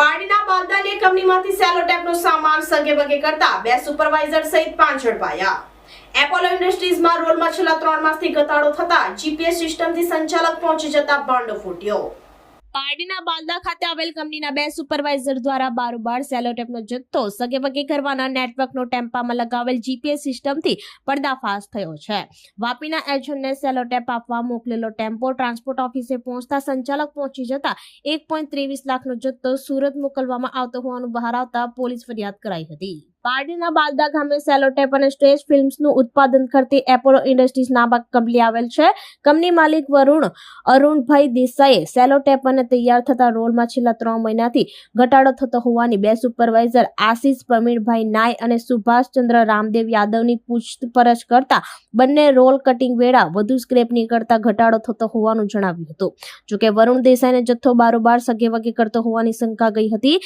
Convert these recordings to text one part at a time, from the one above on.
પાણીના બાલદાની કંપનીમાંથી સેલો ટેપનો સામાન સગે વગે કરતા બે સુપરવાઇઝર સહિત પાંચ ઝડપાયા. એપોલો ઇન્ડસ્ટ્રીઝમાં રોલમાં છેલ્લા ત્રણ માસથી ઘટાડો થતા જીપીએસ સિસ્ટમથી સંચાલક પહોંચી જતા ભાંડો ફૂટ્યો. પારડીના બાલદા ખાતે આવેલ કંપનીના બે સુપરવાઇઝર દ્વારા બારોબાર સેલોટેપનો જથ્થો સગે વગે કરવાના નેટવર્કનો ટેમ્પામાં લગાવેલ જીપીએસ સિસ્ટમથી પર્દાફાશ થયો છે. વાપીના એજન્ટને સેલોટેપ આપવા મોકલેલો ટેમ્પો ટ્રાન્સપોર્ટ ઓફિસે પહોંચતા સંચાલક પહોંચી જતા એક પોઈન્ટ ત્રેવીસ લાખનો જથ્થો સુરત મોકલવામાં આવતો હોવાનું બહાર આવતા પોલીસ ફરિયાદ કરાઈ હતી. પારડીના બાલદા ગામે સેલોટેપ અને સ્ટેજ ફિલ્મ્સનું ઉત્પાદન કરતી એપોલો ઇન્ડસ્ટ્રીઝ નામક કંપની આવેલ છે. કંપની માલિક વરુણ, અરુણભાઈ દેસાઈએ સેલોટેપ અને તૈયાર થતા રોલમાં છેલ્લા ત્રણ મહિનાથી ઘટાડો થતો હોવાની બે સુપરવાઇઝર આશીષ પ્રવીણભાઈ નાય અને સુભાષચંદ્ર રામદેવ યાદવની પૂછપરછ કરતા બંને રોલ કટિંગ વેળા વધુ સ્ક્રેપ નીકળતા ઘટાડો થતો હોવાનું જણાવ્યું હતું. જોકે વરુણ દેસાઈને જથ્થો બારોબાર સગેવગે કરતો હોવાની શંકા ગઈ હતી.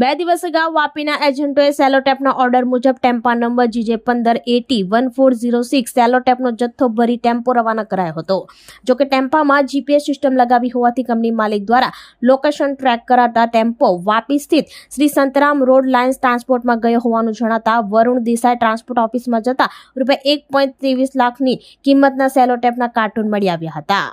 બે દિવસ અગાઉ વાપીના એજન્ટોએ સેલોટેપના ઓર્ડર મુજબ ટેમ્પા નંબર જીજે પંદર AT one four zero six સેલોટેપનો જથ્થો ભરી ટેમ્પો રવાના કરાયો હતો. જોકે ટેમ્પામાં જીપીએસ સિસ્ટમ લગાવી હોવાથી કંપની માલિક દ્વારા લોકેશન ટ્રેક કરાતા ટેમ્પો વાપી સ્થિત શ્રી સંતરામ રોડ લાઇન્સ ટ્રાન્સપોર્ટમાં ગયો હોવાનું જણાતા વરુણ દેસાઈ ટ્રાન્સપોર્ટ ઓફિસમાં જતા રૂપિયા એક પોઈન્ટ ત્રેવીસ લાખની કિંમતના સેલોટેપના કાર્ટૂન મળી આવ્યા હતા.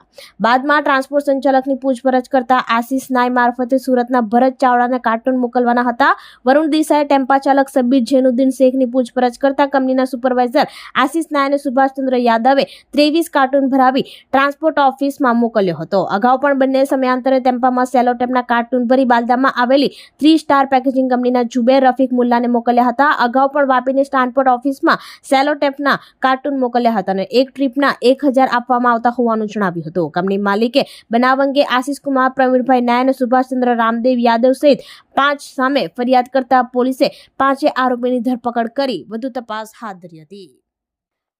બાદમાં ટ્રાન્સપોર્ટ સંચાલકની પૂછપરછ કરતા આશીષ નાય મારફતે સુરતના ભરત ચાવડાને કાર્ટૂન મોકલવાના હતા. વરુણ દેસાઈ ટેમ્પા ચાલક સબ્બીર જેનુદ્દીન શેખની પૂછપરછ કરતા કંપનીના સુપરવાઇઝર આશિષ નાય સુભાષચંદ્ર યાદવે ત્રેવીસ કાર્ટૂન ભરાવી ટ્રાન્સપોર્ટ ઓફિસમાં મોકલ્યો હતો. અગાઉ પણ બંને સમયાંતરે ટેમ્પામાં સેલોટેપના કાર્ટૂન ભરી બાલદામાં આવેલી થ્રી સ્ટાર પેકેજિંગ કંપનીના જુબેર રફીક મુલ્લાને મોકલ્યા હતા. અગાઉ પણ વાપીની ટ્રાન્સપોર્ટ ઓફિસમાં સેલોટેપના કાર્ટૂન મોકલ્યા હતા અને એક ટ્રીપના એક હજાર આપવામાં આવતા હોવાનું જણાવ્યું હતું. કંપની માલિકે બનાવ અંગે આશિષ કુમાર, પ્રવીણભાઈ નાય અને સુભાષચંદ્ર રામદેવ, યાદવ સહિત પાંચ સામે ફરિયાદ કરતા પોલીસે પાંચે આરોપીની ધરપકડ કરી વધુ તપાસ હાથ ધરી હતી.